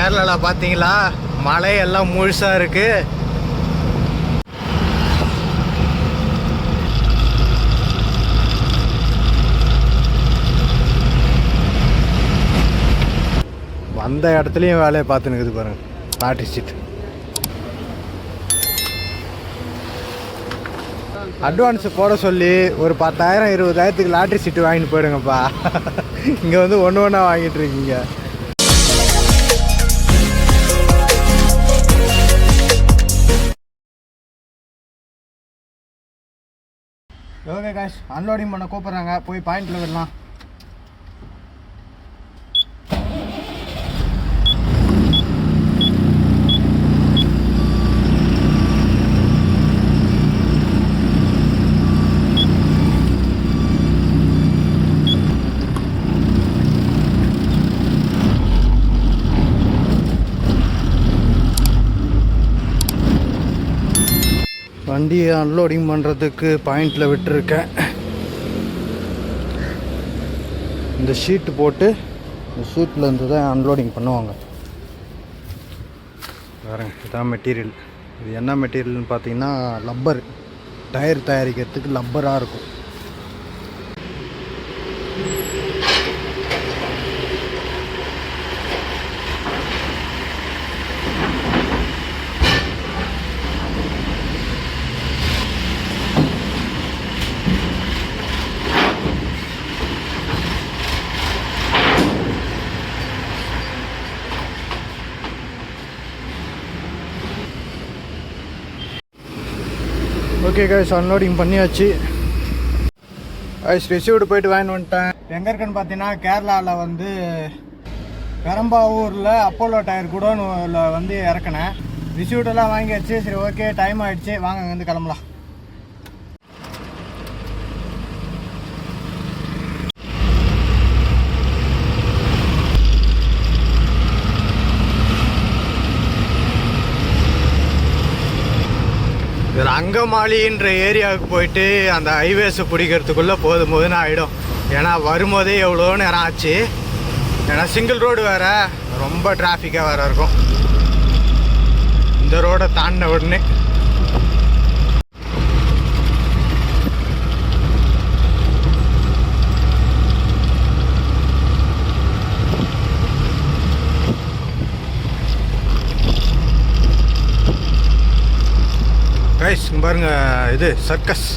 கேரளாவில் பார்த்தீங்களா மலை எல்லாம் முழுசாக இருக்கு. வந்த இடத்துலையும் வேலையை பார்த்து நிற்குது பாருங்க. லாட்ரி சீட் அட்வான்ஸ் போட சொல்லி ஒரு பத்தாயிரம் இருபதாயிரத்துக்கு லாட்ரி சீட்டு வாங்கிட்டு போயிடுங்கப்பா. இங்கே வந்து ஒன்று ஒன்றா வாங்கிட்டு இருக்கீங்க. ஓகே காஷ் அன்லோடிங் பண்ண கூப்பிட்றாங்க. போய் பாயிண்டில் விடலாம். வண்டியை அன்லோடிங் பண்ணுறதுக்கு பாயிண்டில் விட்டுருக்கேன். இந்த ஷீட்டு போட்டு இந்த ஷீட்டில் இருந்து தான் அன்லோடிங் பண்ணுவாங்க. பாருங்க இதான் மெட்டீரியல் இது என்ன மெட்டீரியல்னு பார்த்தீங்கன்னா லப்பர் டயர் தயாரிக்கிறதுக்கு லப்பராக இருக்கும். ஓகே கைஸ் அன்லோடிங் பண்ணியாச்சு. கைஸ் ரிசீவ்டு போயிட்டு வாங்கிட்டு வந்துட்டேன். எங்கே இருக்குன்னு பார்த்தீங்கன்னா கேரளாவில் வந்து பெரம்பாவூரில் அப்போலோ டயர் குடோனில் வந்து இறக்குனேன். ரிசீவ்டெல்லாம் வாங்கியாச்சு. சரி ஓகே டைம் ஆகிடுச்சு வாங்க அங்கேருந்து கிளம்பலாம் இதில் அங்கமாலின்ற ஏரியாவுக்கு போயிட்டு அந்த ஹைவேஸை பிடிக்கிறதுக்குள்ளே போதும் போதுன்னு ஆகிடும் ஏன்னா வரும்போதே எவ்வளோ நேரம் ஆச்சு. ஏன்னா சிங்கிள் ரோடு வேறு ரொம்ப டிராஃபிக்காக வேறு இருக்கும். இந்த ரோடை தாண்டின உடனே கைஸ் இங்க பாருங்க இது சர்க்கஸ்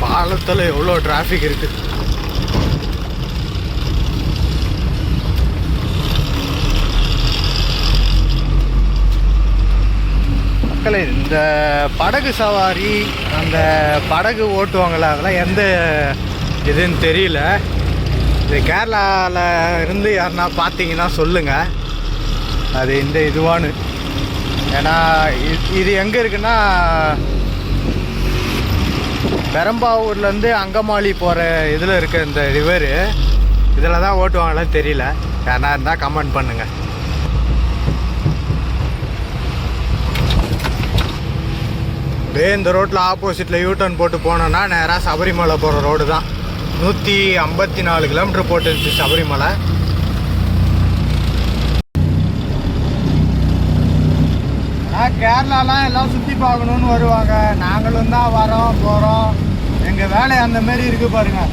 பாலத்தில் எவ்வளோ டிராஃபிக் இருக்குது மக்களே இந்த படகு சவாரி அந்த படகு ஓட்டுவாங்களா அதெல்லாம் எந்த இதுன்னு தெரியல. இது கேரளாவில் இருந்து யாருன்னா பார்த்தீங்கன்னா சொல்லுங்கள் அது இந்த இதுவான்னு. ஏன்னா இது- இது எங்கே இருக்குன்னா பெரம்பாவூர்லேருந்து அங்கமாளி போகிற இதில் இருக்க இந்த ரிவரு இதில் தான் ஓட்டுவாங்களான்னு தெரியல. யாருன்னா இருந்தால் கமெண்ட் பண்ணுங்கள் அப்படியே இந்த ரோட்டில் ஆப்போசிட்டில் யூட்டர்ன் போட்டு போனோன்னா நேராக சபரிமலை போகிற ரோடு தான். நூற்றி ஐம்பத்தி நாலு கிலோமீட்டர் போட்டுருச்சு சபரிமலை. ஆனால் கேரளாலாம் எல்லாம் சுற்றி பார்க்கணுன்னு வருவாங்க. நாங்களும் தான் வரோம் போகிறோம் எங்கள் வேலை அந்த மாரி இருக்குது பாருங்கள்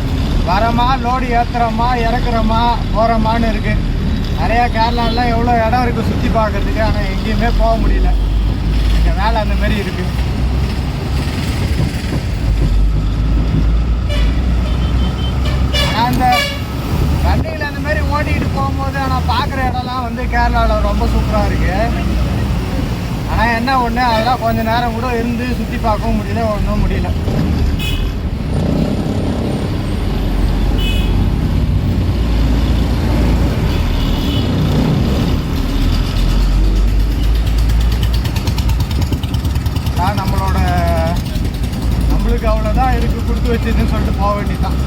வரமா லோடு ஏற்றுறோமா இறக்குறோமா போகிறோமான்னு இருக்குது நிறையா கேரளாலாம் எவ்வளோ இடம் இருக்குது சுற்றி பார்க்குறதுக்கு ஆனால் எங்கேயுமே போக முடியல. எங்கள் வேலை அந்த மாரி இருக்குது ஆனால் அந்த வண்டியில் அந்த மாதிரி ஓட்டிகிட்டு போகும்போது ஆனால் பார்க்குற இடம்லாம் வந்து கேரளாவில் ரொம்ப சூப்பராக இருக்குது ஆனால் என்ன ஒன்று அதெல்லாம் கொஞ்ச நேரம் கூட இருந்து சுற்றி பார்க்கவும் முடியல ஒன்றும் முடியல. நான் நம்மளோட நம்மளுக்கு அவ்வளோதான் இருக்கு கொடுத்து வச்சதுன்னு சொல்லிட்டு போக வேண்டியதான்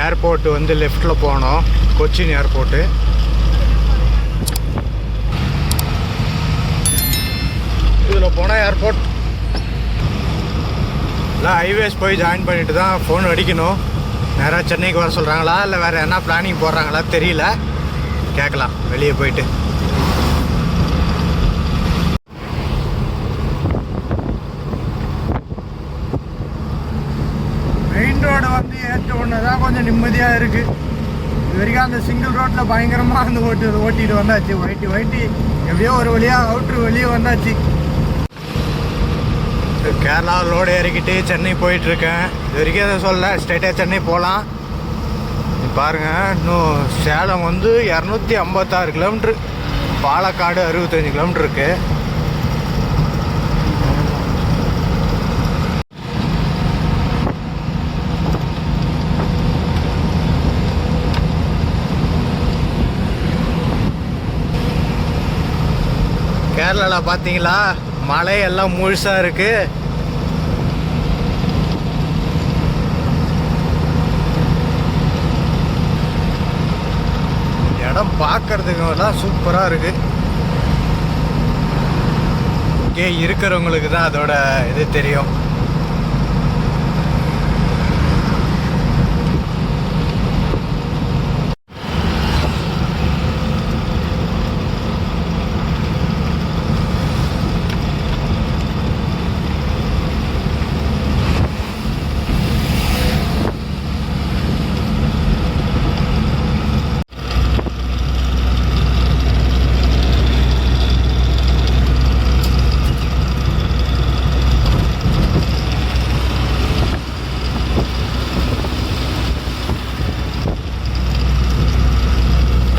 ஏர்போர்ட் வந்து லெஃப்டில் போனோம். கொச்சின் ஏர்போர்ட்டு. இதில் போனால் ஏர்போர்ட். இல்லை ஹைவேஸ் போய் ஜாயின் பண்ணிட்டு தான் ஃபோன் அடிக்கணும். நேராக சென்னைக்கு வர சொல்கிறாங்களா இல்லை வேறு என்ன பிளானிங் போடுறாங்களா? தெரியல. கேட்கலாம் வெளியே போயிட்டு. ரோடு வந்து ஏற்ற ஒன்று தான் கொஞ்சம் நிம்மதியாக இருக்குது இது வரைக்கும் அந்த சிங்கிள் ரோட்டில் பயங்கரமாக அந்த ஓட்டு ஓட்டிட்டு வந்தாச்சு. ஒயிட்டி ஒயிட்டி எப்படியோ ஒரு வழியாக அவுட்ரு வெளியே வந்தாச்சு. கேரளா ரோடு இறக்கிட்டு சென்னை போயிட்டுருக்கேன். இது வரைக்கும் எதுவும் சொல்ல ஸ்ட்ரைட்டாக சென்னை போகலாம். பாருங்கள் இன்னும் சேலம் வந்து இரநூத்தி ஐம்பத்தாறு கிலோமீட்ரு பாலக்காடு அறுபத்தஞ்சு கிலோமீட்ருக்கு இருக்கு கேரளாவில் பார்த்தீங்களா மலை எல்லாம் முழுசாக இருக்குது இடம் பார்க்கறதுக்குலாம் சூப்பராக இருக்கு. இங்கே இருக்கிறவங்களுக்கு தான் அதோட இது தெரியும்.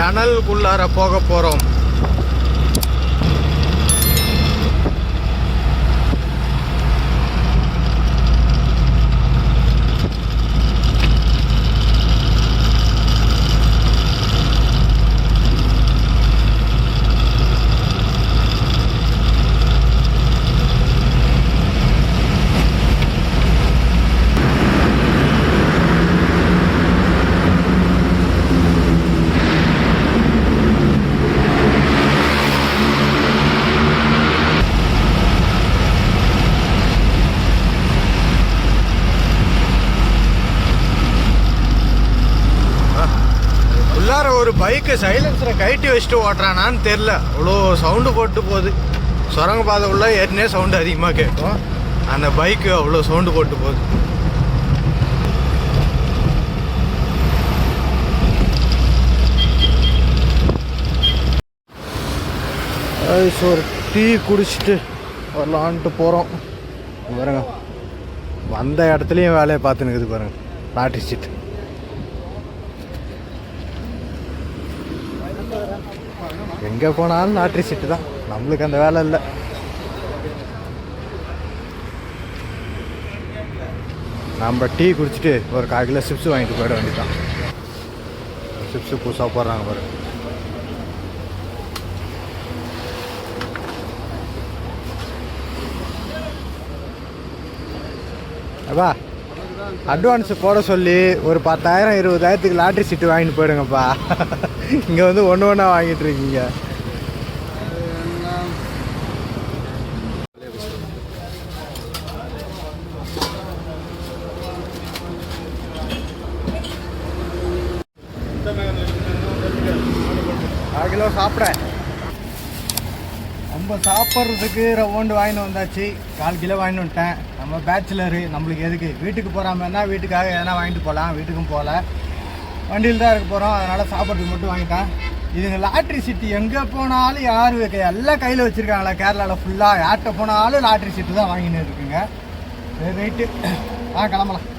டனலுக்குள்ளார போக போகிறோம் உள்ளார ஒரு பைக்கு சைலன்ஸரை கழட்டி வச்சுட்டு ஓட்டுறானான்னு தெரில அவ்வளோ சவுண்டு போட்டு போகுது. சுரங்க பாதை உள்ள ஏற்கனவே சவுண்டு அதிகமாக கேட்கும். அந்த பைக்கு அவ்வளோ சவுண்டு போட்டு போகுது. ஸோ ஒரு டீ குடிச்சிட்டு வரலான்ட்டு போகிறோம் பாருங்க. வந்த இடத்துலையும் வேலையை பார்த்துன்னுக்குது பாருங்கள் லாட்ரி சீட்டு எங்கே போனாலும் லாட்ரி சீட்டு தான். நம்மளுக்கு அந்த வேலை இல்லை. நம்ம டீ குடிச்சிட்டு ஒரு கால் கிலோ சிப்ஸ் வாங்கிட்டு போயிட வேண்டியதான் சிப்ஸு புதுசாக போடுறாங்க பாரு. அப்பா அட்வான்ஸ் போட சொல்லி ஒரு பத்தாயிரம் இருபதாயிரத்துக்கு லாட்ரி சீட்டு வாங்கிட்டு போயிடுங்கப்பா. இங்கே வந்து ஒன்று ஒன்றா வாங்கிட்டு இருக்கீங்க கால் கிலோ சாப்பிட நம்ம சாப்பிட்றதுக்கு ரவுண்டு வாங்கிட்டு வந்தாச்சு. கால் கிலோ வாங்கிட்டு வந்துட்டேன். நம்ம பேச்சுலரு நம்மளுக்கு எதுக்கு? வீட்டுக்கு போகிறாமன்னா வீட்டுக்காக எதனா வாங்கிட்டு போகலாம் வீட்டுக்கும் போகல. வண்டியில் தான் இருக்க போகிறோம் அதனால் சாப்பிட்றதுக்கு மட்டும் வாங்கிட்டேன். இதுங்க லாட்ரி சீட்டு எங்கே போனாலும் யார் எல்லாம் கையில் வச்சுருக்காங்களா கேரளாவில் ஃபுல்லாக யார்கிட்ட போனாலும் லாட்ரி சீட்டு தான் வாங்கின்னு இருக்குங்க. சரி ரைட்டு ஆ கிளம்பலாம்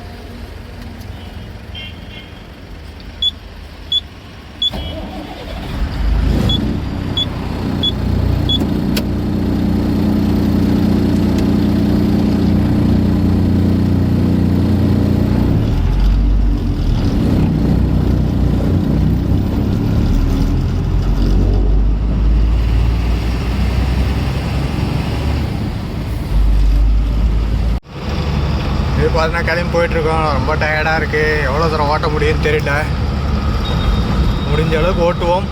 இது பார்த்தீங்கன்னா கிளம்பி போயிட்டுருக்கோம். ரொம்ப டயர்டாக இருக்குது எவ்வளோ தூரம் ஓட்ட முடியும்னு தெரியல. முடிஞ்ச அளவுக்கு ஓட்டுவோம்.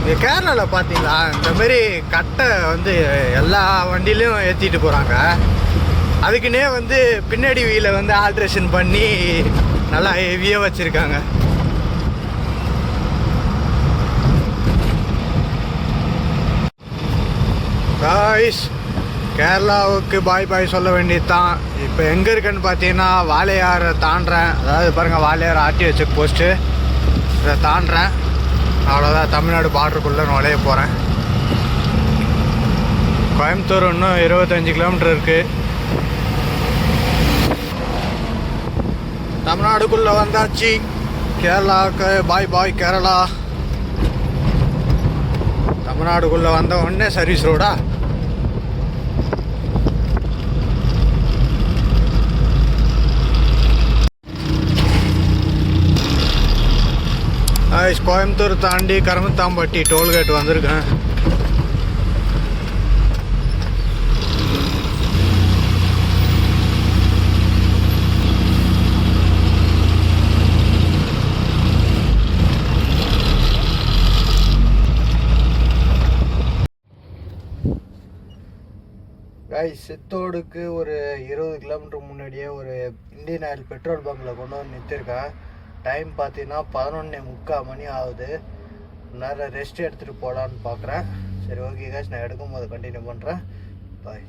இங்கே கேரளாவில் பார்த்தீங்களா இந்தமாரி கட்டை வந்து எல்லா வண்டியிலையும் ஏற்றிட்டு போகிறாங்க அதுக்குன்னே வந்து பின்னாடி வீலை வந்து ஆல்ட்ரேஷன் பண்ணி நல்லா ஹெவியாக வச்சுருக்காங்க. காய்ஸ் கேரளாவுக்கு பாய் பாய் சொல்ல வேண்டியது தான். இப்போ எங்கே இருக்குன்னு பார்த்தீங்கன்னா வாழையாரை தாண்டுறேன். அதாவது பாருங்கள் வாழையார் ஆர்டிஓ செக் போஸ்ட்டு இதை தாண்டுறேன். அவ்வளோதான் தமிழ்நாடு பார்டருக்குள்ளே நுழைய போகிறேன் கோயம்புத்தூர் இன்னும் இருபத்தஞ்சி கிலோமீட்டர் இருக்குது தமிழ்நாடுக்குள்ளே வந்தாச்சு. கேரளாவுக்கு பாய் பாய் கேரளா. தமிழ்நாடுக்குள்ளே வந்த உடனே சர்வீஸ் ரோடா ஆயிஸ் கோயம்புத்தூர் தாண்டி கரமத்தாம்பட்டி டோல்கேட் வந்திருக்கேன். காய் சித்தோடுக்கு ஒரு இருபது கிலோமீட்டர் முன்னாடியே ஒரு இந்தியன் ஆயில் பெட்ரோல் பங்க்கில் கொண்டு வந்து நிறுத்திருக்கேன் டைம் பார்த்தீங்கன்னா பதினொன்னே முக்கால் மணி ஆகுது. நேரம் ரெஸ்ட் எடுத்துகிட்டு போகலான்னு பார்க்குறேன். சரி ஓகே காய்ஸ் நான் எடுக்கும்போது கண்டினியூ பண்ணுறேன் பாய்